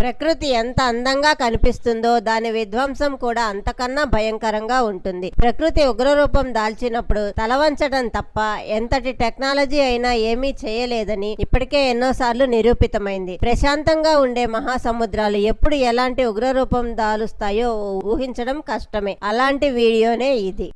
ప్రకృతి ఎంత అందంగా కనిపిస్తుందో దాని విధ్వంసం కూడా అంతకన్నా భయంకరంగా ఉంటుంది. ప్రకృతి ఉగ్రరూపం దాల్చినప్పుడు తలవంచడం తప్ప ఎంతటి టెక్నాలజీ అయినా ఏమీ చేయలేదని ఇప్పటికే ఎన్నోసార్లు నిరూపితమైంది. ప్రశాంతంగా ఉండే మహాసముద్రాలు ఎప్పుడు ఎలాంటి ఉగ్రరూపం దాలుస్తాయో ఊహించడం కష్టమే. అలాంటి వీడియోనే ఇది.